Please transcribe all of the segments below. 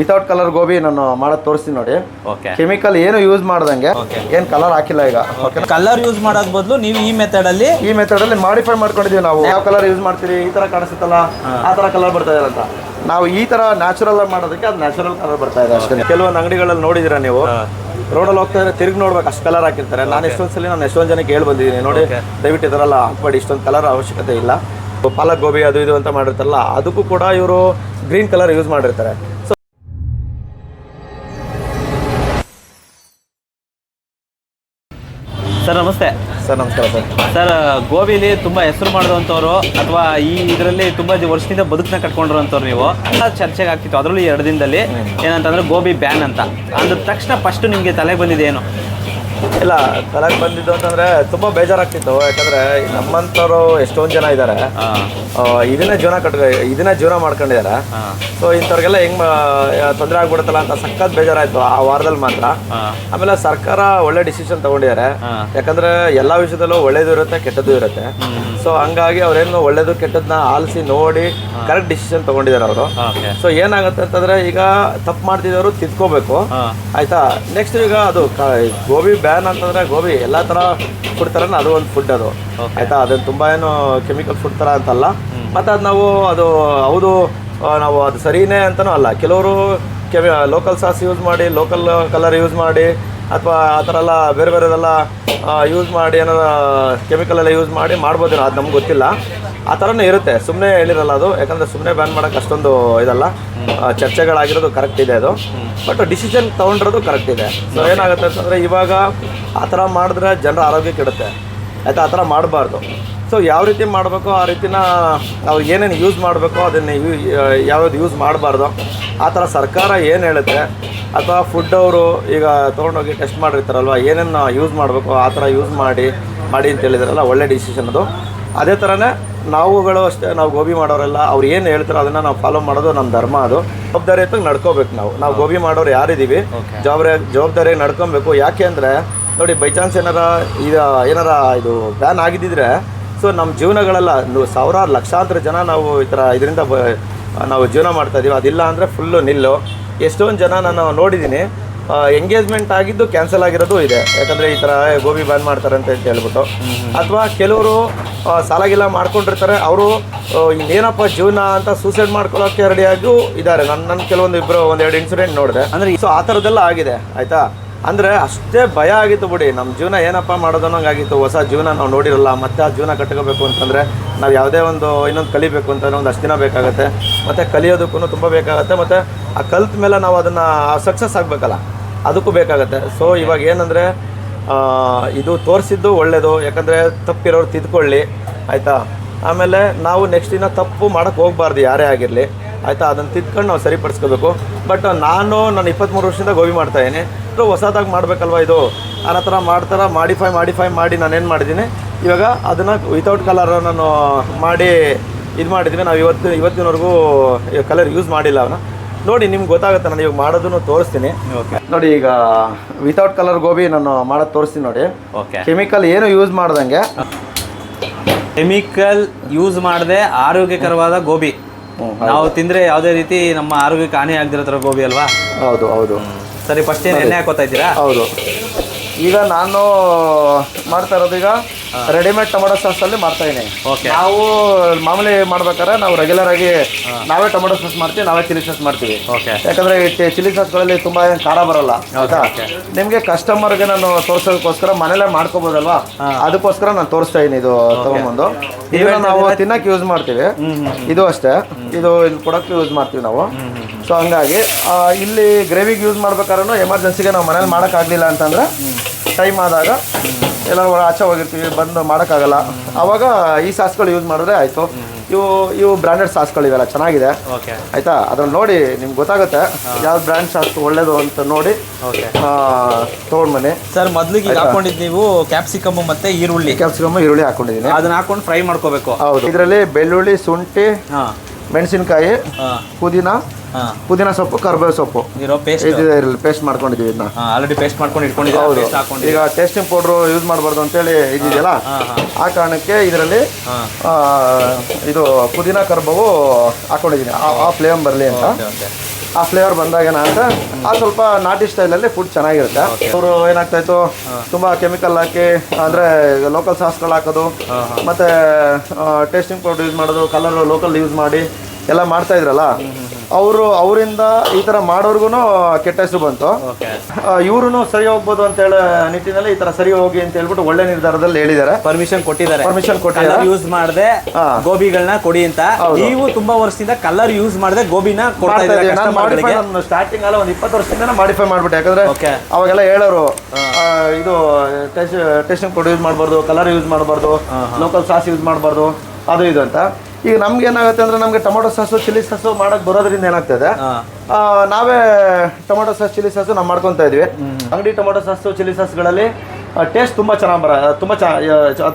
Without colour gobi ನಾನು ಮಾಡೋದು ತೋರಿಸ್ತೀನಿ ನೋಡಿ. ಓಕೆ ಕೆಮಿಕಲ್ ಏನು ಯೂಸ್ ಮಾಡ್ದಂಗೆ ಏನ್ ಏನು ಕಲರ್ ಹಾಕಿಲ್ಲ ಈಗ. ಕಲರ್ ಯೂಸ್ ಮಾಡೋದ್ ಬದಲು ನೀವು ಈ ಮೆಥಡ್ ಅಲ್ಲಿ ಈ ಮೆಥಡ್ ಅಲ್ಲಿ ಮಾಡಿಫೈ ಮಾಡ್ಕೊಂಡಿದೀವಿ ನಾವು. ಯಾವ ಕಲರ್ ಯೂಸ್ ಮಾಡ್ತೀರಿ ಈ ತರ ಕಾಣಿಸುತ್ತಲ್ಲ ಆ ತರ ಕಲರ್ ಬರ್ತಾ ಇದೆ ಅಂತ. ನಾವು ಈ ತರ ನ್ಯಾಚುರಲ್ ಆಗಿ ಮಾಡೋದಕ್ಕೆ ಅದು ನ್ಯಾಚುರಲ್ ಕಲರ್ ಬರ್ತಾ ಇದೆ ಅಷ್ಟೇ. ಕೆಲವೊಂದು ಅಂಗಡಿಗಳಲ್ಲಿ ನೋಡಿದಿರ ನೀವು? ರೋಡಲ್ಲಿ ಹೋಗ್ತಾ ಇದ್ರೆ ತಿರುಗಿ ನೋಡ್ಬೇಕು ಅಷ್ಟು ಕಲರ್ ಹಾಕಿರ್ತಾರೆ. ನಾನು ಎಷ್ಟೊಂದು ಸಲ ನಾನು ಎಷ್ಟೊಂದು ಜನಕ್ಕೆ ಹೇಳಿ ಬಂದಿದ್ದೀನಿ. ನೋಡಿ ದಯವಿಟ್ಟು ಇದರಲ್ಲ ಹಾಕ್ಬೇಡಿ. ಇಷ್ಟೊಂದು ಕಲರ್ ಅವಶ್ಯಕತೆ ಇಲ್ಲ. ಪಾಲಕ್ ಗೋಬಿ ಅದು ಇದು ಅಂತ ಮಾಡಿರ್ತಾರಲ್ಲ ಅದಕ್ಕೂ ಕೂಡ ಇವರು ಗ್ರೀನ್ ಕಲರ್ ಯೂಸ್ ಮಾಡಿರ್ತಾರೆ. ಸರ್ ನಮಸ್ತೆ. ಸರ್ ನಮಸ್ಕಾರ ಸರ್. ಸರ್ ಗೋಬಿಲಿ ತುಂಬಾ ಹೆಸರು ಮಾಡಿದಂಥವ್ರು ಅಥವಾ ಈ ಇದರಲ್ಲಿ ತುಂಬಾ ವರ್ಷದಿಂದ ಬದುಕನ್ನ ಕಟ್ಕೊಂಡಿರೋಂಥವ್ರು ನೀವು. ಎಲ್ಲ ಚರ್ಚೆಗೆ ಆಗ್ತಿತ್ತು. ಅದರಲ್ಲಿ ಎರಡು ದಿನದಲ್ಲಿ ಏನಂತಂದ್ರೆ ಗೋಬಿ ಬ್ಯಾನ್ ಅಂತ. ಅಂದ ತಕ್ಷಣ ಫಸ್ಟ್ ನಿಮಗೆ ತಲೆಗೆ ಬಂದಿದೆ ಏನು? ಇಲ್ಲ ತಲೆಗೆ ಬಂದಿದ್ದು ಅಂತಂದ್ರೆ ತುಂಬಾ ಬೇಜಾರಾಗ್ತಿತ್ತು. ಯಾಕಂದ್ರೆ ನಮ್ಮಂಥವ್ರು ಎಷ್ಟೊಂದ್ ಜನ ಇದ್ದಾರೆ ಇದನ್ನ ಜೀವನ ಕಟ್ ಇದನ್ನೇ ಜೀವನ ಮಾಡ್ಕೊಂಡಿದಾರೆ. ಸೊ ಇಂಥವ್ರಿಗೆಲ್ಲ ಹೆಂಗ್ ತೊಂದರೆ ಆಗ್ಬಿಡುತ್ತಲ್ಲ ಅಂತ ಸಖತ್ ಬೇಜಾರಾಯ್ತು ಆ ವಾರದಲ್ಲಿ ಮಾತ್ರ. ಆಮೇಲೆ ಸರ್ಕಾರ ಒಳ್ಳೆ ಡಿಸಿಷನ್ ತಗೊಂಡಿದ್ದಾರೆ ಯಾಕಂದ್ರೆ ಎಲ್ಲಾ ವಿಷಯದಲ್ಲೂ ಒಳ್ಳೇದು ಇರುತ್ತೆ ಕೆಟ್ಟದ್ದು ಇರುತ್ತೆ. ಸೊ ಹಂಗಾಗಿ ಅವ್ರೇನು ಒಳ್ಳೇದು ಕೆಟ್ಟದ್ನ ಆಲಿಸಿ ನೋಡಿ ಕರೆಕ್ಟ್ ಡಿಸಿಷನ್ ತಗೊಂಡಿದ್ದಾರೆ ಅವರು. ಸೊ ಏನಾಗುತ್ತೆ ಅಂತಂದ್ರೆ ಈಗ ತಪ್ಪು ಮಾಡ್ತಿದ್ದವರು ತಿದ್ಕೋಬೇಕು. ಆಯ್ತಾ? ನೆಕ್ಸ್ಟ್ ಈಗ ಅದು ಗೋಬಿ ಬ್ಯಾನ್ ಅಂತಂದ್ರೆ ಗೋಬಿ ಎಲ್ಲ ತರ ಫುಡ್ ಅದು ಒಂದು ಫುಡ್ ಅದು. ಆಯಿತಾ? ಅದನ್ನು ತುಂಬಾ ಏನು ಕೆಮಿಕಲ್ ಫುಡ್ ತರ ಅಂತಲ್ಲ. ಮತ್ತೆ ಅದು ನಾವು ಅದು ಹೌದು ನಾವು ಅದು ಸರಿನೇ ಅಂತಲೂ ಅಲ್ಲ. ಕೆಲವರು ಕೆಮಿ ಲೋಕಲ್ ಸಾಸ್ ಯೂಸ್ ಮಾಡಿ ಲೋಕಲ್ ಕಲರ್ ಯೂಸ್ ಮಾಡಿ ಅಥವಾ ಆ ಥರ ಎಲ್ಲ ಬೇರೆ ಬೇರೆದೆಲ್ಲ ಯೂಸ್ ಮಾಡಿ ಏನಾರ ಕೆಮಿಕಲ್ ಎಲ್ಲ ಯೂಸ್ ಮಾಡಿ ಮಾಡ್ಬೋದೇನೋ ಅದು ನಮ್ಗೆ ಗೊತ್ತಿಲ್ಲ. ಆ ಥರನೇ ಇರುತ್ತೆ. ಸುಮ್ಮನೆ ಹೇಳಿರಲ್ಲ ಅದು. ಯಾಕಂದರೆ ಸುಮ್ಮನೆ ಬ್ಯಾನ್ ಮಾಡೋಕೆ ಅಷ್ಟೊಂದು ಇದಲ್ಲ. ಚರ್ಚೆಗಳಾಗಿರೋದು ಕರೆಕ್ಟ್ ಇದೆ ಅದು. ಬಟ್ ಡಿಸಿಷನ್ ತೊಗೊಂಡಿರೋದು ಕರೆಕ್ಟ್ ಇದೆ. ಸೊ ಏನಾಗುತ್ತೆ ಅಂತಂದರೆ ಇವಾಗ ಆ ಥರ ಮಾಡಿದ್ರೆ ಜನರ ಆರೋಗ್ಯ ಕೆಡುತ್ತೆ. ಆಯಿತಾ? ಆ ಥರ ಮಾಡಬಾರ್ದು. ಸೊ ಯಾವ ರೀತಿ ಮಾಡಬೇಕು ಆ ರೀತಿನ ನಾವು ಏನೇನು ಯೂಸ್ ಮಾಡಬೇಕು ಅದನ್ನು ಯೂ ಯಾವ್ದು ಯೂಸ್ ಮಾಡಬಾರ್ದು. ಆ ಥರ ಸರ್ಕಾರ ಏನು ಹೇಳುತ್ತೆ? ಅಥವಾ ಫುಡ್ ಅವರು ಈಗ ತೊಗೊಂಡೋಗಿ ಟೆಸ್ಟ್ ಮಾಡಿರ್ತಾರಲ್ವ? ಏನೇನು ಯೂಸ್ ಮಾಡಬೇಕು ಆ ಥರ ಯೂಸ್ ಮಾಡಿ ಮಾಡಿ ಅಂತ ಹೇಳಿದಾರಲ್ಲ ಒಳ್ಳೆ ಡಿಸಿಷನ್ ಅದು. ಅದೇ ಥರನೇ ನಾವುಗಳು ಅಷ್ಟೇ ನಾವು ಗೋಬಿ ಮಾಡೋರೆಲ್ಲ ಅವ್ರು ಏನು ಹೇಳ್ತಾರೋ ಅದನ್ನು ನಾವು ಫಾಲೋ ಮಾಡೋದು ನಮ್ಮ ಧರ್ಮ ಅದು. ಜವಾಬ್ದಾರಿಯುತ ನಡ್ಕೋಬೇಕು ನಾವು. ನಾವು ಗೋಬಿ ಮಾಡೋರು ಯಾರಿದ್ದೀವಿ? ಜವಾಬ್ದಾರಿ ಜವಾಬ್ದಾರಿಯಾಗಿ ನಡ್ಕೊಬೇಕು. ಯಾಕೆ ಅಂದರೆ ನೋಡಿ ಬೈ ಚಾನ್ಸ್ ಏನಾರ ಈಗ ಏನಾರ ಇದು ಬ್ಯಾನ್ ಆಗಿದ್ದಿದ್ರೆ ಸೊ ನಮ್ಮ ಜೀವನಗಳೆಲ್ಲ ಸಾವಿರಾರು ಲಕ್ಷಾಂತರ ಜನ ನಾವು ಈ ಥರ ಇದರಿಂದ ಬ ನಾವು ಜೀವನ ಮಾಡ್ತಾ ಇದೀವಿ. ಅದಿಲ್ಲ ಅಂದರೆ ಫುಲ್ಲು ನಿಲ್ಲು. ಎಷ್ಟೊಂದು ಜನ ನಾನು ನೋಡಿದ್ದೀನಿ ಎಂಗೇಜ್ಮೆಂಟ್ ಆಗಿದ್ದು ಕ್ಯಾನ್ಸಲ್ ಆಗಿರೋದು ಇದೆ. ಯಾಕಂದರೆ ಈ ಥರ ಗೋಬಿ ಬ್ಯಾನ್ ಮಾಡ್ತಾರೆ ಅಂತ ಹೇಳ್ಬಿಟ್ಟು ಅಥವಾ ಕೆಲವರು ಸಾಲಾಗಿಲ್ಲ ಮಾಡ್ಕೊಂಡಿರ್ತಾರೆ ಅವರು ಇನ್ನೇನಪ್ಪ ಜೀವನ ಅಂತ ಸೂಸೈಡ್ ಮಾಡ್ಕೊಳ್ಳೋಕೆ ರೆಡಿಯಾಗೂ ಇದ್ದಾರೆ. ನನ್ನ ನನ್ನ ಕೆಲವೊಂದು ಇಬ್ಬರು ಒಂದೆರಡು ಇನ್ಸಿಡೆಂಟ್ ನೋಡಿದೆ. ಅಂದರೆ ಸೊ ಆ ಥರದ್ದೆಲ್ಲ ಆಗಿದೆ ಆಯಿತಾ? ಅಂದರೆ ಅಷ್ಟೇ ಭಯ ಆಗಿತ್ತು ಬಿಡಿ. ನಮ್ಮ ಜೀವನ ಏನಪ್ಪ ಅನ್ನೋಂಗಾಗಿತ್ತು ಹೊಸ ಜೀವನ ನಾವು ನೋಡಿರಲ್ಲ ಮತ್ತೆ ಆ ಜೀವನ ಕಟ್ಕೋಬೇಕು ಅಂತಂದರೆ ನಾವು ಯಾವುದೇ ಒಂದು ಇನ್ನೊಂದು ಕಲಿಬೇಕು ಅಂತಂದ್ರೆ ಒಂದು ಅಷ್ಟು ದಿನ ಬೇಕಾಗುತ್ತೆ. ಮತ್ತು ಕಲಿಯೋದಕ್ಕೂ ತುಂಬ ಬೇಕಾಗುತ್ತೆ. ಮತ್ತು ಆ ಕಲ್ತ ಮೇಲೆ ನಾವು ಅದನ್ನು ಸಕ್ಸಸ್ ಆಗಬೇಕಲ್ಲ. ಅದಕ್ಕೂ ಬೇಕಾಗುತ್ತೆ. ಸೊ ಇವಾಗ ಏನಂದರೆ ಇದು ತೋರಿಸಿದ್ದು ಒಳ್ಳೆಯದು ಯಾಕಂದರೆ ತಪ್ಪಿರೋರು ತಿದ್ಕೊಳ್ಳಿ. ಆಯಿತಾ? ಆಮೇಲೆ ನಾವು ನೆಕ್ಸ್ಟ್ ದಿನ ತಪ್ಪು ಮಾಡೋಕ್ಕೆ ಹೋಗ್ಬಾರ್ದು, ಯಾರೇ ಆಗಿರಲಿ. ಆಯಿತಾ? ಅದನ್ನು ತಿದ್ಕೊಂಡು ನಾವು ಸರಿಪಡಿಸ್ಕೋಬೇಕು. ಬಟ್ ನಾನು ನಾನು ಇಪ್ಪತ್ತ್ಮೂರು ವರ್ಷದಿಂದ ಗೋಬಿ ಮಾಡ್ತಾಯಿದ್ದೀನಿ ಸೊ ಹೊಸದಾಗಿ ಮಾಡಬೇಕಲ್ವ ಇದು? ಆ ಥರ ಮಾಡ್ತಾರ ಮಾಡಿಫೈ ಮಾಡಿಫೈ ಮಾಡಿ ನಾನೇನು ಮಾಡಿದ್ದೀನಿ? ಇವಾಗ ಅದನ್ನು ವಿತೌಟ್ ಕಲರ್ ನಾನು ಮಾಡಿ ಇದು ಮಾಡಿದ್ವಿ ನಾವು ಇವತ್ತು, ಇವತ್ತಿನವರೆಗೂ ಕಲರ್ ಯೂಸ್ ಮಾಡಿಲ್ಲ ಅವನ್ನ ನೋಡಿ ನಿಮ್ಗೆ ಗೊತ್ತಾಗುತ್ತೆ ನಾನು ಇವಾಗ ಮಾಡೋದನ್ನು ತೋರಿಸ್ತೀನಿ. ಓಕೆ ನೋಡಿ ಈಗ ವಿತೌಟ್ ಕಲರ್ ಗೋಬಿ ನಾನು ಮಾಡೋದು ತೋರಿಸ್ತೀನಿ ನೋಡಿ. ಓಕೆ ಕೆಮಿಕಲ್ ಏನು ಯೂಸ್ ಮಾಡ್ದಂಗೆ? ಕೆಮಿಕಲ್ ಯೂಸ್ ಮಾಡದೆ ಆರೋಗ್ಯಕರವಾದ ಗೋಬಿ. ನಾವು ತಿಂದ್ರೆ ಯಾವುದೇ ರೀತಿ ನಮ್ಮ ಆರೋಗ್ಯಕ್ಕೆ ಹಾನಿ ಆಗದಿರೋ ಥರ ಗೋಬಿ ಅಲ್ವಾ? ಹೌದು ಹೌದು. ಸರಿ ಫಸ್ಟ್ ಏನು ಎಣ್ಣೆ ಹಾಕೋತಾ ಇದ್ದೀರಾ? ಹೌದು. ಈಗ ನಾನು ಮಾಡ್ತಾ ಇರೋದು ಈಗ ರೆಡಿಮೇಡ್ ಟೊಮಟೊ ಸಾಸ್ ಅಲ್ಲಿ ಮಾಡ್ತಾ ಇದೀನಿ. ಓಕೆ ನಾವು ಮಾಮೂಲಿ ಮಾಡ್ಬೇಕಾದ್ರೆ ನಾವು ರೆಗ್ಯುಲರ್ ಆಗಿ ನಾವೇ ಟೊಮೊಟೊ ಸಾಸ್ ಮಾಡ್ತೀವಿ ನಾವೇ ಚಿಲ್ಲಿ ಸಾಸ್ ಮಾಡ್ತೀವಿ. ಓಕೆ ಯಾಕಂದ್ರೆ ಚಿಲ್ಲಿ ಸಾಸ್ಗಳಲ್ಲಿ ತುಂಬಾ ಏನ್ ಖಾರ ಬರಲ್ಲ ಆಯ್ತಾ? ನಿಮ್ಗೆ ಕಸ್ಟಮರ್ಗೆ ನಾನು ತೋರ್ಸೋದಕ್ಕೋಸ್ಕರ ಮನೇಲೆ ಮಾಡ್ಕೋಬೋದಲ್ವಾ? ಅದಕ್ಕೋಸ್ಕರ ನಾನು ತೋರಿಸ್ತಾ ಇದೀನಿ ಇದು ತಗೊಂಬಂದು. ಇದನ್ನ ನಾವು ತಿನ್ನಕ್ಕೆ ಯೂಸ್ ಮಾಡ್ತೀವಿ. ಇದು ಅಷ್ಟೇ. ಇದು ಇಲ್ಲಿ ಕೊಡಕ್ಕೆ ಯೂಸ್ ಮಾಡ್ತೀವಿ ನಾವು. ಸೊ ಹಂಗಾಗಿ ಆ, ಇಲ್ಲಿ ಗ್ರೇವಿಗೆ ಯೂಸ್ ಮಾಡ್ಬೇಕಾದ್ರೂ ಎಮರ್ಜೆನ್ಸಿಗೆ ನಾವು ಮನೇಲಿ ಮಾಡೋಕ್ಕಾಗಲಿಲ್ಲ ಅಂತಂದ್ರೆ ಟೈಮ್ ಆದಾಗ ಎಲ್ಲ ಆಚೆ ಹೋಗಿರ್ತೀವಿ ಬಂದು ಮಾಡೋಕ್ಕಾಗಲ್ಲ. ಆವಾಗ ಈ ಸಾಸ್ಗಳು ಯೂಸ್ ಮಾಡಿದ್ರೆ ಆಯಿತು. ಇವು ಇವು ಬ್ರ್ಯಾಂಡೆಡ್ ಸಾಸ್ಗಳಿವೆಲ್ಲ ಚೆನ್ನಾಗಿದೆ. ಆಯಿತಾ? ಅದ್ರಲ್ಲಿ ನೋಡಿ ನಿಮ್ಗೆ ಗೊತ್ತಾಗುತ್ತೆ. ಯಾವ ಬ್ರ್ಯಾಂಡ್ ಸಾಸ್ ಒಳ್ಳೇದು ಅಂತ ನೋಡಿ ತೊಗೊಂಡು ಬನ್ನಿ ಸರ್ ಮೊದಲಿಗೆ ಹಾಕೊಂಡಿದ್ದು ನೀವು ಕ್ಯಾಪ್ಸಿಕಮ್ ಮತ್ತೆ ಈರುಳ್ಳಿ. ಕ್ಯಾಪ್ಸಿಕಮ್ ಈರುಳ್ಳಿ ಹಾಕೊಂಡಿದ್ದೀನಿ ಅದನ್ನ ಹಾಕೊಂಡು ಫ್ರೈ ಮಾಡ್ಕೋಬೇಕು. ಹೌದು. ಇದರಲ್ಲಿ ಬೆಳ್ಳುಳ್ಳಿ ಶುಂಠಿ ಹಾ. ಮೆಣಸಿನ್ಕಾಯಿ ಪುದೀನ ಪುದೀನ ಸೊಪ್ಪು ಕರ್ಬೇವು ಸೊಪ್ಪು. ಇರೋ ಪೇಸ್ಟ್ ಇರಲಿ ಪೇಸ್ಟ್ ಮಾಡ್ಕೊಂಡಿದ್ದೀವಿ ಇದನ್ನ. ಆಲ್ರೆಡಿ ಪೇಸ್ಟ್ ಮಾಡ್ಕೊಂಡು ಇಟ್ಕೊಂಡಿದ್ದೀವಿ ಈಗ ಟೇಸ್ಟಿಂಗ್ ಪೌಡ್ರು ಯೂಸ್ ಮಾಡಬಾರ್ದು ಅಂತೇಳಿ ಹಾ ಆ ಕಾರಣಕ್ಕೆ ಇದರಲ್ಲಿ ಇದು ಪುದೀನ ಕರ್ಬೇವು ಹಾಕೊಂಡಿದ್ದೀನಿ. ಆ ಫ್ಲೇಮ್ ಬರಲಿ ಅಂತ. ಆ ಫ್ಲೇವರ್ ಬಂದಾಗೇನ ಅಂತ ಆ ಸ್ವಲ್ಪ ನಾಟಿ ಸ್ಟೈಲಲ್ಲಿ ಫುಡ್ ಚೆನ್ನಾಗಿರುತ್ತೆ. ಅವರು ಏನಾಗ್ತಾ ಇತ್ತು ತುಂಬಾ ಕೆಮಿಕಲ್ ಹಾಕಿ ಅಂದ್ರೆ ಲೋಕಲ್ ಸಾಸ್ಗಳು ಹಾಕೋದು ಮತ್ತೆ ಟೇಸ್ಟಿಂಗ್ ಪೌಡರ್ ಯೂಸ್ ಮಾಡೋದು ಕಲರ್ ಲೋಕಲ್ ಯೂಸ್ ಮಾಡಿ ಎಲ್ಲ ಮಾಡ್ತಾ ಇದ್ರಲ್ಲ ಅವರು ಅವರಿಂದ ಈ ತರ ಮಾಡೋರ್ಗು ಕೆಟ್ಟ ಹೆಸರು ಬಂತು. ಇವ್ರು ಸರಿ ಹೋಗ್ಬೋದು ಅಂತ ಹೇಳೋ ನಿಟ್ಟಿನಲ್ಲಿ ಈ ತರ ಸರಿ ಹೋಗಿ ಅಂತ ಹೇಳ್ಬಿಟ್ಟು ಒಳ್ಳೆ ನಿರ್ಧಾರದಲ್ಲಿ ಹೇಳಿದ್ದಾರೆ. ಪರ್ಮಿಷನ್ ಕೊಟ್ಟಿದ್ದಾರೆ. ಪರ್ಮಿಷನ್ ಕೊಟ್ಟಿದ್ದಾರೆ. ಯೂಸ್ ಮಾಡದೆ. ಗೋಬಿಗಳನ್ನ ಕೊಡಿ ಅಂತ. ನೀವು ತುಂಬಾ ವರ್ಷದಿಂದ ಕಲರ್ ಯೂಸ್ ಮಾಡದೆ ಗೋಬಿನ ಸ್ಟಾರ್ಟಿಂಗ್ ಅಲ್ಲ ಒಂದು ಇಪ್ಪತ್ತು ವರ್ಷದಿಂದ ಮಾಡಿಫೈ ಮಾಡ್ಬಿಟ್ಟೆ. ಯಾಕಂದ್ರೆ ಅವಾಗೆಲ್ಲ ಹೇಳೋರು ಇದು ಟೇಸ್ಟಿಂಗ್ ಪೌಡರ್ ಯೂಸ್ ಮಾಡಬಾರ್ದು ಕಲರ್ ಯೂಸ್ ಮಾಡಬಾರ್ದು ಲೋಕಲ್ ಸಾಸ್ ಯೂಸ್ ಮಾಡಬಾರ್ದು ಅದು ಇದು ಅಂತ. ಈಗ ನಮ್ಗೆ ಏನಾಗುತ್ತೆ ಅಂದ್ರೆ ನಮ್ಗೆ ಟೊಮೊಟೊ ಸಾಸು ಚಿಲ್ಲಿ ಸಾಸು ಮಾಡಕ್ ಬರೋದ್ರಿಂದ ಏನಾಗ್ತದೆ? ನಾವೇ ಟೊಮೊಟೊ ಸಾಸ್ ಚಿಲ್ಲಿ ಸಾಸು ನಾವು ಮಾಡ್ಕೊತಾ ಇದ್ವಿ. ಅಂಗಡಿ ಟೊಮೊಟೊ ಸಾಸು ಚಿಲ್ಲಿ ಸಾಸ್ಗಳಲ್ಲಿ ಟೇಸ್ಟ್ ತುಂಬ ಚೆನ್ನಾಗಿ ಬರ ತುಂಬ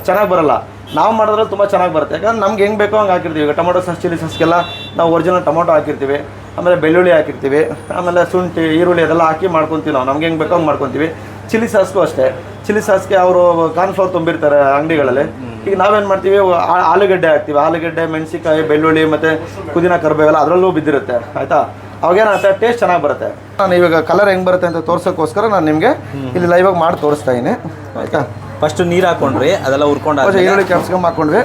ಚೆನ್ನಾಗಿ ಬರಲ್ಲ. ನಾವು ಮಾಡಿದ್ರೆ ತುಂಬ ಚೆನ್ನಾಗಿ ಬರುತ್ತೆ. ಯಾಕಂದ್ರೆ ನಮ್ಗೆ ಹೆಂಗೆ ಬೇಕೋ ಹಂಗೆ ಹಾಕಿರ್ತೀವಿ. ಈಗ ಟೊಮೊಟೊ ಸಾಸ್ ಚಿಲ್ಲಿ ಸಾಸ್ಗೆಲ್ಲ ನಾವು ಒರಿಜಿನಲ್ ಟೊಮೊಟೊ ಹಾಕಿರ್ತೀವಿ. ಆಮೇಲೆ ಬೆಳ್ಳುಳ್ಳಿ ಹಾಕಿರ್ತೀವಿ. ಆಮೇಲೆ ಶುಂಠಿ ಈರುಳ್ಳಿ ಅದೆಲ್ಲ ಹಾಕಿ ಮಾಡ್ಕೊತೀವಿ ನಾವು. ನಮ್ಗೆ ಹೆಂಗ್ ಬೇಕೋ ಹಂಗೆ ಮಾಡ್ಕೊತೀವಿ. ಚಿಲ್ಲಿ ಸಾಸ್ಗೂ ಅಷ್ಟೇ. ಚಿಲ್ಲಿ ಸಾಸ್ಗೆ ಅವರು ಕಾರ್ನ್ಫ್ಲವರ್ ತುಂಬಿರ್ತಾರೆ ಅಂಗಡಿಗಳಲ್ಲಿ. ಈಗ ನಾವೇನು ಮಾಡ್ತೀವಿ ಆ- ಆಲೂಗಡ್ಡೆ ಹಾಕ್ತೀವಿ. ಆಲೂಗಡ್ಡೆ ಮೆಣಸಿಕಾಯಿ ಬೆಳ್ಳುಳ್ಳಿ ಮತ್ತು ಪುದೀನ ಕರ್ಬೇವೆಲ್ಲ ಅದರಲ್ಲೂ ಬಿದ್ದಿರುತ್ತೆ. ಆಯಿತಾ? ಅವಾಗೇನಾಗುತ್ತೆ? ಟೇಸ್ಟ್ ಚೆನ್ನಾಗಿ ಬರುತ್ತೆ. ನಾನು ಇವಾಗ ಕಲರ್ ಹೆಂಗೆ ಬರುತ್ತೆ ಅಂತ ತೋರ್ಸೋಕ್ಕೋಸ್ಕರ ನಾನು ನಿಮಗೆ ಇಲ್ಲಿ ಲೈವ್ ಆಗಿ ಮಾಡಿ ತೋರಿಸ್ತಾ ಇದ್ದೀನಿ. ಆಯಿತಾ? ಫಸ್ಟ್ ನೀರು ಹಾಕೊಂಡ್ರಿ ಅದೆಲ್ಲ ಉರ್ಕೊಂಡು ಈರುಳ್ಳಿ ಕ್ಯಾಪ್ಸಿಕಮ್ ಹಾಕೊಂಡ್ವಿ.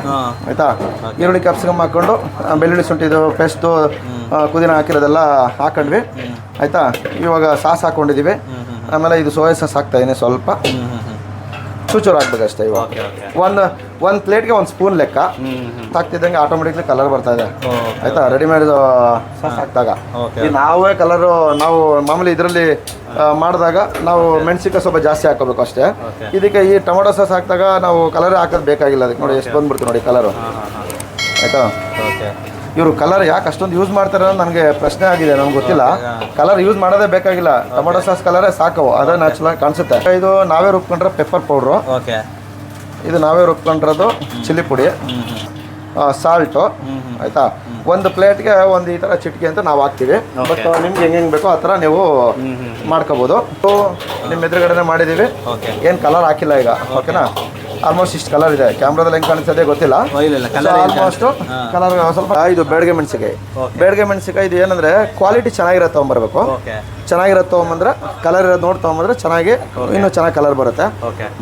ಆಯಿತಾ? ಈರುಳ್ಳಿ ಕ್ಯಾಪ್ಸಿಕಮ್ ಹಾಕೊಂಡು ಆ, ಬೆಳ್ಳುಳ್ಳಿ ಶುಂಠಿದು ಪೇಸ್ಟು ಪುದೀನ ಹಾಕಿರೋದೆಲ್ಲ ಹಾಕೊಂಡ್ವಿ. ಆಯಿತಾ? ಇವಾಗ ಸಾಸ್ ಹಾಕೊಂಡಿದ್ದೀವಿ ಆಮೇಲೆ ಇದು ಸೋಯಾ ಸಾಸ್ ಹಾಕ್ತಾ ಇದೀನಿ ಸ್ವಲ್ಪ ಚೂಚೂರು ಹಾಕ್ಬೇಕಷ್ಟೇ ಇವಾಗ ಒಂದು ಒಂದು ಪ್ಲೇಟ್ಗೆ ಒಂದು ಸ್ಪೂನ್ ಲೆಕ್ಕ. ಹಾಕ್ತಿದ್ದಂಗೆ ಆಟೋಮೆಟಿಕ್ಲಿ ಕಲರ್ ಬರ್ತಾ ಇದೆ. ಆಯ್ತಾ? ರೆಡಿಮೇಡ್ ಸಾಸ್ ಹಾಕಿದಾಗ ಈ ನಾವೇ ಕಲರು ನಾವು ಮಾಮೂಲಿ ಇದರಲ್ಲಿ ಮಾಡಿದಾಗ ನಾವು ಮೆಣಸಿಕಾಯಿ ಸ್ವಲ್ಪ ಜಾಸ್ತಿ ಹಾಕೋಬೇಕು ಅಷ್ಟೇ. ಇದಕ್ಕೆ ಈ ಟೊಮೊಟೊ ಸಾಸ್ ಹಾಕಿದಾಗ ನಾವು ಕಲರ್ ಹಾಕೋದು ಬೇಕಾಗಿಲ್ಲ ಅದಕ್ಕೆ ನೋಡಿ ಎಷ್ಟು ಬಂದ್ಬಿಡ್ತು ನೋಡಿ ಕಲರು. ಆಯ್ತಾ? ಓಕೆ ಇವರು ಕಲರ್ ಯಾಕೆ ಅಷ್ಟೊಂದು ಯೂಸ್ ಮಾಡ್ತಾರೆ ಅನ್ನೋದು ನನಗೆ ಪ್ರಶ್ನೆ ಆಗಿದೆ ನಮ್ಗೆ ಗೊತ್ತಿಲ್ಲ. ಕಲರ್ ಯೂಸ್ ಮಾಡೋದೇ ಬೇಕಾಗಿಲ್ಲ. ಟೊಮೊಟೊ ಸಾಸ್ ಕಲರೇ ಸಾಕು ಅದೇ ನ್ಯಾಚುರಲ್ ಕಾಣಿಸುತ್ತೆ. ಇದು ನಾವೇ ರುಬ್ಕೊಂಡ್ರೆ ಪೆಪ್ಪರ್ ಪೌಡ್ರು ಓಕೆ ಇದು ನಾವೇ ರುಬ್ಕೊಂಡಿರೋದು ಚಿಲ್ಲಿ ಪುಡಿ. ಸಾಲ್ಟು ಆಯ್ತಾ? ಒಂದು ಪ್ಲೇಟ್ಗೆ ಒಂದು ಈ ಥರ ಚಿಟಿಕೆ ಅಂತ ನಾವು ಹಾಕ್ತೀವಿ. ಬಟ್ ನಿಮ್ಗೆ ಹೆಂಗೆ ಹೆಂಗೆ ಬೇಕೋ ಆ ಥರ ನೀವು ಮಾಡ್ಕೋಬೋದು. ನಿಮ್ಮ ಎದುರುಗಡೆನೆ ಮಾಡಿದ್ದೀವಿ ಏನು ಕಲರ್ ಹಾಕಿಲ್ಲ ಈಗ. ಓಕೆನಾ ಆಲ್ಮೋಸ್ಟ್ ಇಷ್ಟು ಕಲರ್ ಇದೆ. ಕ್ಯಾಮ್ರಾದಲ್ಲಿ ಹೆಂಗೆ ಕಾಣಿಸ್ತದೆ ಗೊತ್ತಿಲ್ಲ. ಆಲ್ಮೋಸ್ಟ್ ಕಲರ್ ಸ್ವಲ್ಪ ಇದು ಬೇಡಿಗೆ ಮೆಣಸಿಕಾಯಿ. ಬೇಡಿಗೆ ಮೆಣಸಿಕಾಯಿ ಇದು ಏನಂದ್ರೆ ಕ್ವಾಲಿಟಿ ಚೆನ್ನಾಗಿರೋ ತೊಗೊಂಬರ್ಬೇಕು. ಚೆನ್ನಾಗಿರೋ ತೊಗೊಂಬಂದ್ರೆ ಕಲರ್ ಇರೋದು ನೋಡಿ ತೊಗೊಂಬಂದ್ರೆ ಚೆನ್ನಾಗಿ ಇನ್ನೂ ಚೆನ್ನಾಗಿ ಕಲರ್ ಬರುತ್ತೆ.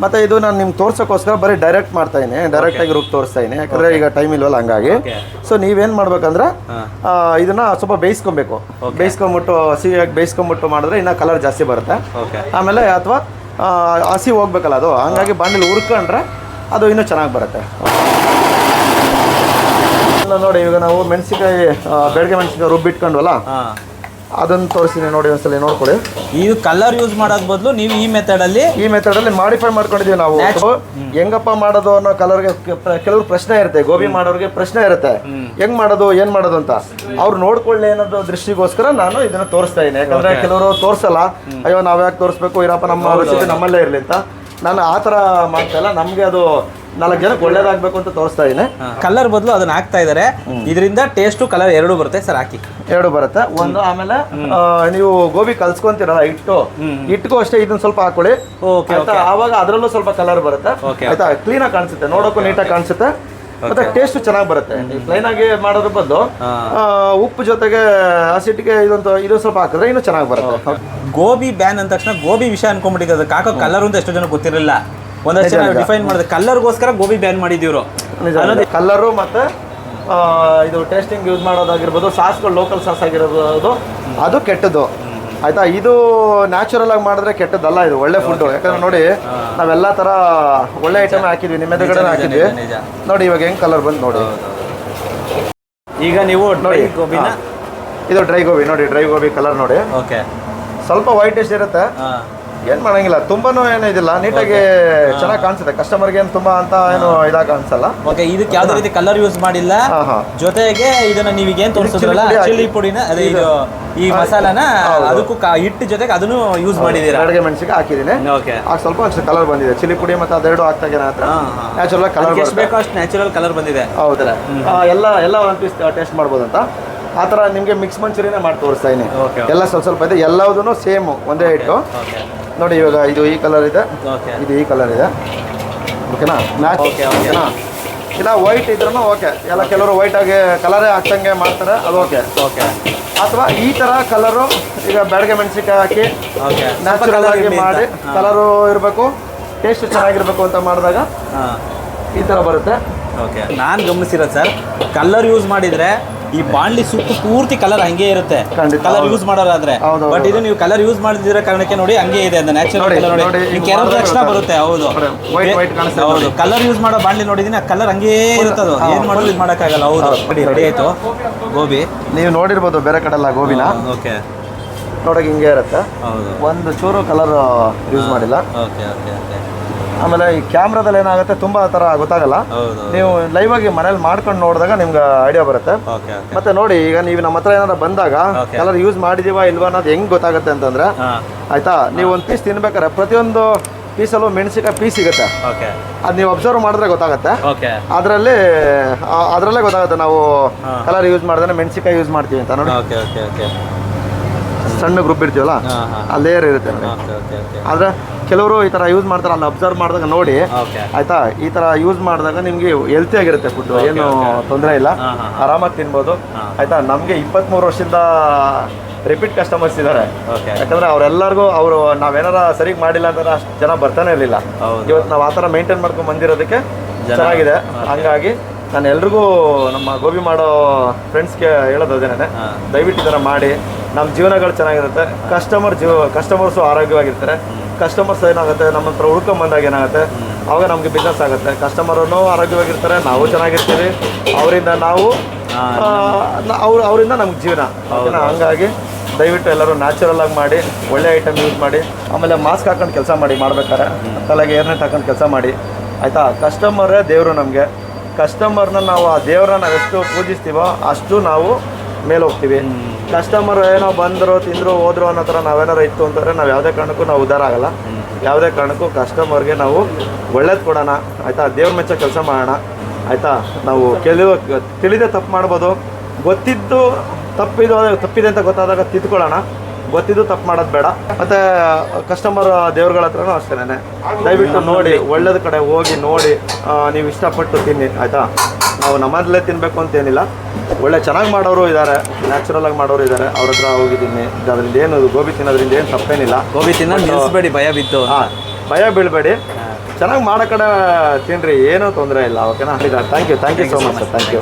ಮತ್ತೆ ಇದು ನಾನು ನಿಮ್ಗೆ ತೋರ್ಸೋಕ್ಕೋಸ್ಕರ ಬರೀ ಡೈರೆಕ್ಟ್ ಮಾಡ್ತಾ ಇದ್ದೀನಿ ಡೈರೆಕ್ಟ್ ಆಗಿ ರುಬ್ಬಿ ತೋರಿಸ್ತಾ ಇದ್ದೀನಿ ಯಾಕಂದ್ರೆ ಈಗ ಟೈಮ್ ಇಲ್ವಲ್ಲ ಹಂಗಾಗಿ. ಸೊ ನೀವೇನು ಮಾಡ್ಬೇಕಂದ್ರೆ. ಇದನ್ನ ಸ್ವಲ್ಪ ಬೇಯಿಸ್ಕೊಬೇಕು. ಬೇಯಿಸ್ಕೊಂಬಿಟ್ಟು ಸಿಹಿಯಾಗಿ ಬೇಯಿಸ್ಕೊಂಬಿಟ್ಟು ಮಾಡಿದ್ರೆ ಇನ್ನೂ ಕಲರ್ ಜಾಸ್ತಿ ಬರುತ್ತೆ. ಆಮೇಲೆ ಅಥವಾ ಹಸಿ ಹೋಗ್ಬೇಕಲ್ಲ ಅದು. ಹಂಗಾಗಿ ಬಾಣಲಿ ಹುರ್ಕೊಂಡ್ರೆ ಅದು ಇನ್ನೂ ಚೆನ್ನಾಗಿ ಬರುತ್ತೆ. ನೋಡಿ ಈಗ ನಾವು ಮೆಣಸಿಕಾಯಿ ಬೆಳಗ್ಗೆ ಮೆಣಸಿಕಾಯಿ ರುಬ್ಬಿಟ್ಕೊಂಡ್ವಲ್ಲ? ಹಾ. ಅದನ್ನು ತೋರಿಸ್ತೀನಿ ನೋಡಿ ಒಂದ್ಸಲ ನೋಡ್ಕೊಳ್ಳಿ ಈ ಕಲರ್ ಯೂಸ್ ಮಾಡೋದ್ ಬದಲು ನೀವು ಈ ಮೆಥಡ್ ಅಲ್ಲಿ ಈ ಮೆಥಡ್ ಅಲ್ಲಿ ಮಾಡಿಫೈ ಮಾಡ್ಕೊಂಡಿದೀವಿ ನಾವು. ಹೆಂಗಪ್ಪ ಮಾಡೋದು ಅನ್ನೋ ಕಲರ್ಗೆ ಕೆಲವ್ರು ಪ್ರಶ್ನೆ ಇರುತ್ತೆ ಗೋಬಿ ಮಾಡೋರಿಗೆ ಪ್ರಶ್ನೆ ಇರುತ್ತೆ. ಹೆಂಗ್ ಮಾಡೋದು ಏನ್ ಮಾಡೋದು ಅಂತ. ಅವ್ರು ನೋಡ್ಕೊಳ್ಳಿ ಅನ್ನೋದು ದೃಷ್ಟಿಗೋಸ್ಕರ ನಾನು ಇದನ್ನ ತೋರಿಸ್ತಾ ಇದ್ದೀನಿ. ಯಾಕಂದ್ರೆ ಕೆಲವರು ತೋರ್ಸಲ್ಲ. ಅಯ್ಯೋ ನಾವ್ ಯಾಕೆ ತೋರಿಸ್ಬೇಕು? ಇರಪ್ಪ ನಮ್ಮ ನಮ್ಮಲ್ಲೇ ಇರ್ಲಿ ಅಂತ. ನಾನು ಆ ಥರ ಮಾಡ್ತಾ ಇಲ್ಲ. ನಮ್ಗೆ ಅದು ನಾಲ್ಕು ಜನಕ್ಕೆ ಒಳ್ಳೇದಾಗಬೇಕು ಅಂತ ತೋರಿಸ್ತಾ ಇದ್ದೀನಿ. ಕಲರ್ ಬದಲು ಅದನ್ನ ಹಾಕ್ತಾ ಇದ್ದಾರೆ ಇದರಿಂದ ಟೇಸ್ಟು ಕಲರ್ ಎರಡು ಬರುತ್ತೆ ಸರ್ ಹಾಕಿ. ಎರಡು ಬರುತ್ತೆ. ಒಂದು ಆಮೇಲೆ ನೀವು ಗೋಬಿ ಕಲ್ಸ್ಕೊಂತೀರಲ್ಲ ಇಟ್ಟು ಇಟ್ಕೋ ಅಷ್ಟೇ ಇದನ್ನ ಸ್ವಲ್ಪ ಹಾಕೊಳ್ಳಿ. ಆವಾಗ ಅದರಲ್ಲೂ ಸ್ವಲ್ಪ ಕಲರ್ ಬರುತ್ತೆ. ಆಯ್ತಾ? ಕ್ಲೀನ್ ಆಗಿ ಕಾಣಿಸುತ್ತೆ. ನೋಡೋಕ್ಕೂ ನೀಟಾಗಿ ಕಾಣಿಸುತ್ತೆ. ಮತ್ತೆ ಟೇಸ್ಟ್ ಚೆನ್ನಾಗಿ ಬರುತ್ತೆ. ಪ್ಲೈನ್ ಆಗಿ ಮಾಡೋದ್ರ ಬದಲು ಆ, ಉಪ್ಪು ಜೊತೆಗೆ ಆಸಿಡ್ಗೆ ಇದೊಂದು ಇದು ಸ್ವಲ್ಪ ಹಾಕಿದ್ರೆ ಇನ್ನೂ ಚೆನ್ನಾಗಿ ಬರುತ್ತೆ. ಗೋಬಿ ಬ್ಯಾನ್ ಅಂದ ತಕ್ಷಣ ಗೋಬಿ ವಿಷಯ ಅನ್ಕೊಂಡ್ಬಿಟ್ಟಿದೆ. ಅದಕ್ಕೆ ಹಾಕೋ ಕಲರ್ ಅಂತ ಎಷ್ಟೋ ಜನ ಗೊತ್ತಿರಲಿಲ್ಲ. ಒಂದಷ್ಟು ಜನ ಡಿಫೈನ್ ಮಾಡಿದೆ. ಕಲರ್ಗೋಸ್ಕರ ಗೋಬಿ ಬ್ಯಾನ್ ಮಾಡಿದ್ದೀವ್ರು ಕಲರು ಮತ್ತೆ ಆ, ಇದು ಟೇಸ್ಟಿಂಗ್ ಯೂಸ್ ಮಾಡೋದಾಗಿರ್ಬೋದು ಸಾಸ್ಗಳು ಲೋಕಲ್ ಸಾಸ್ ಆಗಿರೋದು ಅದು ಕೆಟ್ಟದ್ದು. ಆಯ್ತಾ? ಇದು ನ್ಯಾಚುರಲ್ ಆಗಿ ಮಾಡಿದ್ರೆ ಕೆಟ್ಟದ್ದಲ್ಲ ಇದು ಒಳ್ಳೆ ಫುಡ್ ಯಾಕಂದ್ರೆ ನೋಡಿ ನಾವೆಲ್ಲ ತರ ಒಳ್ಳೆ ಐಟಮ್ ಹಾಕಿದ್ವಿ ನಿಮ್ಮ ಎದುರುಗಡೆ ಹಾಕಿದ್ವಿ. ನೋಡಿ ಇವಾಗ ಹೆಂಗ್ ಕಲರ್ ಬಂದು ನೋಡಿ. ಈಗ ನೀವು ನೋಡಿ ಗೋಬಿನ ಇದು ಡ್ರೈ ಗೋಬಿ ನೋಡಿ ಡ್ರೈ ಗೋಬಿ ಕಲರ್ ನೋಡಿ. ಓಕೆ ಸ್ವಲ್ಪ ವೈಟ್ ಇರುತ್ತೆ. ಏನ್ ಮಾಡಂಗಿಲ್ಲ ತುಂಬಾನು ಏನು ಇದಿಲ್ಲ ನೀಟಾಗಿ ಚೆನ್ನಾಗಿ ಕಾಣಿಸುತ್ತೆ. ಕಸ್ಟಮರ್ಗೆ ಏನು ತುಂಬಾ ಅಂತ ಏನು ಇದಾಗ ಕಾಣಿಸಲ್ಲ. ಓಕೆ ಇದಕ್ಕೆ ಯಾವುದೇ ರೀತಿ ಕಲರ್ ಯೂಸ್ ಮಾಡಿಲ್ಲ. ಜೊತೆಗೆ ಇದನ್ನ ನೀವೀಗ ಏನ್ ತೋರಿಸಿದ್ರಲ್ಲ ಚಿಲ್ಲಿ ಪುಡಿ ಪುಡಿನ ಅದೇ ಇದು. ಈ ಮಸಾಲಾನ ಅದಕ್ಕೂ ಹಿಟ್ಟು ಜೊತೆಗೆ ಅದನ್ನು ಯೂಸ್ ಮಾಡಿದೀರಾ ಅಡುಗೆ ಮೆಣಸಿಗೆ ಹಾಕಿದ್ದೀನಿ. ಓಕೆ ಆಗ ಸ್ವಲ್ಪ ಅಷ್ಟು ಕಲರ್ ಬಂದಿದೆ. ಚಿಲ್ಲಿ ಪುಡಿ ಮತ್ತೆ ಅದೆರಡು ಹಾಕ್ತಾಗ ನ್ಯಾಚುರಲ್ ಕಲರ್ ಎಷ್ಟು ಬರುತ್ತೆ. ಬೇಕೋ ಅಷ್ಟು ನ್ಯಾಚುರಲ್ ಕಲರ್ ಬಂದಿದೆ. ಹೌದಲ್ಲ. ಎಲ್ಲ ಎಲ್ಲ ಒಂದು ಪೀಸ್ ಟೇಸ್ಟ್ ಮಾಡ್ಬೋದಂತ. ಆ ಥರ ನಿಮಗೆ ಮಿಕ್ಸ್ ಮಂಚೂರಿನೇ ಮಾಡಿ ತೋರಿಸ್ತಾ ಇದೀನಿ Okay. ಎಲ್ಲ ಸ್ವಲ್ಪ ಸ್ವಲ್ಪ ಇದೆ. ಎಲ್ಲದೂ ಸೇಮ್ ಒಂದೇ ಇಟ್ಟು ನೋಡಿ ಇವಾಗ ಇದು ಈ ಕಲರ್ ಇದೆ. ಓಕೆ ಇದು ಈ ಕಲರ್ ಇದೆ. ಓಕೆನಾ ಮ್ಯಾಚ್ okay. ಓಕೆನಾ ಇಲ್ಲ ವೈಟ್ ಇದ್ರೂ ಓಕೆ ಎಲ್ಲ ಕೆಲವರು ವೈಟ್ ಆಗಿ ಕಲರೇ ಹಾಕ್ದಂಗೆ ಮಾಡ್ತಾರೆ ಅದು ಓಕೆ ಓಕೆ ಅಥವಾ ಈ ತರ ಕಲರು ಈಗ ಬೆಳಗ್ಗೆ ಮೆಣಸಿನ್ಕಾಯಿ ಹಾಕಿ ಓಕೆ ನ್ಯಾಚುರಲ್ ಆಗಿ ಮಾಡಿ ಕಲರು ಇರಬೇಕು ಟೇಸ್ಟ್ ಚೆನ್ನಾಗಿರ್ಬೇಕು ಅಂತ ಮಾಡಿದಾಗ ಹಾಂ. ಈ ತರ ಬರುತ್ತೆ. ಓಕೆ ನಾನು ಗಮನಿಸಿರೋದು ಸರ್ ಕಲರ್ ಯೂಸ್ ಮಾಡಿದ್ರೆ ಈ ಬಾಣ್ಲಿ ಸುತ್ತು ಪೂರ್ತಿ ಕಲರ್ ಹಂಗೆ ಇರುತ್ತೆ. ಕಲರ್ ಯೂಸ್ ಮಾಡೋರಾದ್ರೆ ಬಟ್ ಇದು ನೀವು ಕಲರ್ ಯೂಸ್ ಮಾಡಿದಿರೋ ಕಾರಣಕ್ಕೆ ನೋಡಿ ಹಂಗೆ ಇದೆ ಅದು ನ್ಯಾಚುರಲ್ ನೋಡಿ, ಕಲರ್ ನೋಡಿ, ತಕ್ಷಣ ಬರುತ್ತೆ ಹೌದು. ಹೌದು. ಕಲರ್ ಯೂಸ್ ಮಾಡೋ ಬಾಣ್ಲಿ ನೋಡಿದೀನಿ ಆ ಕಲರ್ ಹಂಗೆ ಇರುತ್ತೆ ಅದು. ಏನು ಮಾಡೋದು ಇದು ಮಾಡೋಕ್ಕಾಗಲ್ಲ. ಹೌದು. ನೋಡಿ ರೆಡಿ ಆಯ್ತು. ಗೋಬಿ. ನೀವು ನೋಡಿರ್ಬೋದು ಬೇರೆ ಕಡೆ ಎಲ್ಲ ಗೋಬಿನ. ಓಕೆ ನೋಡೋಕೆ ಹಿಂಗೆ ಇರುತ್ತೆ. ಹೌದು. ಒಂದು ಚೂರು ಕಲರ್ ಯೂಸ್ ಮಾಡಿಲ್ಲ. ಓಕೆ ಓಕೆ ಓಕೆ ಆಮೇಲೆ ಈ ಕ್ಯಾಮ್ರಾದಲ್ಲಿ ಏನಾಗುತ್ತೆ ತುಂಬಾ ತರ ಗೊತ್ತಾಗಲ್ಲ. ಹೌದು ನೀವು ಲೈವ್ ಆಗಿ ಮನೇಲಿ ಮಾಡ್ಕೊಂಡು ನೋಡಿದಾಗ ನಿಮ್ಗೆ ಐಡಿಯಾ ಬರುತ್ತೆ. ಮತ್ತೆ ನೋಡಿ ಈಗ ನೀವು ನಮ್ಮ ಹತ್ರ ಏನಾದ್ರು ಬಂದಾಗ ಎಲ್ಲರೂ ಕಲರ್ ಯೂಸ್ ಮಾಡಿದೀವಾ ಇಲ್ವಾ ಅನ್ನೋದು ಹೆಂಗ್ ಗೊತ್ತಾಗುತ್ತೆ ಅಂತಂದ್ರೆ ಆಯ್ತಾ? ನೀವು ಒಂದು ಪೀಸ್ ತಿನ್ಬೇಕಾದ್ರೆ ಪ್ರತಿಯೊಂದು ಪೀಸಲ್ಲೂ ಮೆಣಸಿನಕಾಯಿ ಪೀಸ್ ಸಿಗುತ್ತೆ. ಓಕೆ. ಅದು ನೀವು ಅಬ್ಸರ್ವ್ ಮಾಡಿದ್ರೆ ಗೊತ್ತಾಗುತ್ತೆ. ಅದರಲ್ಲಿ ಅದರಲ್ಲೇ ಗೊತ್ತಾಗುತ್ತೆ ನಾವು ಕಲರ್ ಯೂಸ್ ಮಾಡಿದ್ರೆ ಮೆಣಸಿನಕಾಯಿ ಯೂಸ್ ಮಾಡ್ತೀವಿ ಅಂತ ನೋಡಿ. Okay okay okay. ಸಣ್ಣ ಗ್ರೂಪ್ ಇರ್ತೀವಲ್ಲ ಆ ಲೇಯರ್ ಇರುತ್ತೆ ನೋಡಿ. ಆದ್ರೆ ಕೆಲವರು ಈ ತರ ಯೂಸ್ ಮಾಡ್ತಾರೆ ಅಲ್ಲಿ ಅಬ್ಸರ್ವ್ ಮಾಡಿದಾಗ ನೋಡಿ ಆಯ್ತಾ? ಈ ತರ ಯೂಸ್ ಮಾಡಿದಾಗ ನಿಮ್ಗೆ ಹೆಲ್ತಿ ಆಗಿರುತ್ತೆ ಫುಡ್ ಏನು ತೊಂದರೆ ಇಲ್ಲ. ಆರಾಮಾಗಿ ತಿನ್ಬೋದು. ಆಯ್ತಾ? ನಮ್ಗೆ ಇಪ್ಪತ್ಮೂರು ವರ್ಷದಿಂದ ರಿಪೀಟ್ ಕಸ್ಟಮರ್ಸ್ ಇದ್ದಾರೆ ಯಾಕಂದ್ರೆ ಅವರೆಲ್ಲರಿಗೂ ಅವರು ನಾವೇನಾರ ಸರಿಗ್ ಮಾಡಿಲ್ಲ ಅಂದ್ರೆ ಅಷ್ಟು ಜನ ಬರ್ತಾನೆ ಇರಲಿಲ್ಲ. ಇವತ್ತು ನಾವು ಆ ಥರ ಮೇಂಟೈನ್ ಮಾಡ್ಕೊಂಡು ಬಂದಿರೋದಕ್ಕೆ ಚೆನ್ನಾಗಿದೆ. ಹಂಗಾಗಿ ನಾನು ಎಲ್ರಿಗೂ ನಮ್ಮ ಗೋಬಿ ಮಾಡೋ ಫ್ರೆಂಡ್ಸ್ಗೆ ಹೇಳೋದು ಅದೇನೇ ದಯವಿಟ್ಟು ಈ ಥರ ಮಾಡಿ. ನಮ್ಮ ಜೀವನಗಳು ಚೆನ್ನಾಗಿರುತ್ತೆ. ಕಸ್ಟಮರ್ ಜೀವ ಕಸ್ಟಮರ್ಸು ಆರೋಗ್ಯವಾಗಿರ್ತಾರೆ. ಕಸ್ಟಮರ್ಸ್ ಏನಾಗುತ್ತೆ? ನಮ್ಮ ಹತ್ರ ಹುಡ್ಕೊಂಡ್ ಬಂದಾಗ ಏನಾಗುತ್ತೆ? ಅವಾಗ ನಮಗೆ ಬಿಸ್ನೆಸ್ ಆಗುತ್ತೆ. ಕಸ್ಟಮರನ್ನು ಆರೋಗ್ಯವಾಗಿರ್ತಾರೆ ನಾವು ಚೆನ್ನಾಗಿರ್ತೀವಿ. ಅವರಿಂದ ನಾವು ಅವ್ರು ಅವರಿಂದ ನಮ್ಗೆ ಜೀವನ. ಹಂಗಾಗಿ ದಯವಿಟ್ಟು ಎಲ್ಲರೂ ನ್ಯಾಚುರಲ್ ಆಗಿ ಮಾಡಿ ಒಳ್ಳೆ ಐಟಮ್ ಯೂಸ್ ಮಾಡಿ ಆಮೇಲೆ ಮಾಸ್ಕ್ ಹಾಕೊಂಡು ಕೆಲಸ ಮಾಡಿ ಮಾಡ್ಬೇಕಾರೆ ತಲೆಗೆ ಏರ್ನೆಟ್ ಹಾಕೊಂಡು ಕೆಲಸ ಮಾಡಿ. ಆಯಿತಾ? ಕಸ್ಟಮರೇ ದೇವರು ನಮಗೆ. ಕಸ್ಟಮರ್ನ ನಾವು ಆ ದೇವ್ರನ್ನ ನಾವು ಎಷ್ಟು ಪೂಜಿಸ್ತೀವೋ ಅಷ್ಟು ನಾವು ಮೇಲೆ ಹೋಗ್ತೀವಿ. ಕಸ್ಟಮರ್ ಏನೋ ಬಂದರು, ತಿಂದರು, ಹೋದ್ರು ಅನ್ನೋ ಥರ ನಾವೇನಾರು ಇತ್ತು ಅಂತಂದರೆ ನಾವು ಯಾವುದೇ ಕಾರಣಕ್ಕೂ ನಾವು ಉದ್ಧಾರ ಆಗಲ್ಲ. ಯಾವುದೇ ಕಾರಣಕ್ಕೂ ಕಸ್ಟಮರ್ಗೆ ನಾವು ಒಳ್ಳೇದು ಕೊಡೋಣ. ಆಯಿತಾ? ದೇವ್ರ ಮೆಚ್ಚ ಕೆಲಸ ಮಾಡೋಣ. ಆಯಿತಾ? ನಾವು ಕೆಲವು ತಿಳಿದೇ ತಪ್ಪು ಮಾಡ್ಬೋದು. ಗೊತ್ತಿದ್ದು ತಪ್ಪಿದು ತಪ್ಪಿದೆ ಅಂತ ಗೊತ್ತಾದಾಗ ತಿದ್ಕೊಳ್ಳೋಣ. ಗೊತ್ತಿದ್ದು ತಪ್ಪು ಮಾಡೋದು ಬೇಡ. ಮತ್ತೆ ಕಸ್ಟಮರ್ ದೇವ್ರಗಳ ಹತ್ರನೂ ಅಷ್ಟೇನೆ. ದಯವಿಟ್ಟು ನೋಡಿ ಒಳ್ಳೇದು ಕಡೆ ಹೋಗಿ ನೋಡಿ ನೀವು ಇಷ್ಟಪಟ್ಟು ತಿನ್ನಿ ಆಯಿತಾ? ನಾವು ನಮ್ಮದಲ್ಲೇ ತಿನ್ನಬೇಕು ಅಂತೇನಿಲ್ಲ ಒಳ್ಳೆ ಚೆನ್ನಾಗಿ ಮಾಡೋರು ಇದ್ದಾರೆ ನ್ಯಾಚುರಲ್ ಆಗಿ ಮಾಡೋರು ಇದ್ದಾರೆ ಅವ್ರ ಹತ್ರ ಹೋಗಿದ್ದೀನಿ ಅದರಿಂದ ಏನು ಗೋಬಿ ತಿನ್ನೋದ್ರಿಂದ ಏನು ತಪ್ಪೇನಿಲ್ಲ. ಗೋಬಿ ತಿನ್ನ ನಿಲ್ಲಿಸ್ಬೇಡಿ ಭಯ ಬಿತ್ತು ಹಾಂ ಭಯ ಬೀಳಬೇಡಿ. ಚೆನ್ನಾಗಿ ಮಾಡೋ ಕಡೆ ತಿನ್ನಿರಿ ಏನೂ ತೊಂದರೆ ಇಲ್ಲ ಓಕೆನಾ thank you thank you so much sir thank you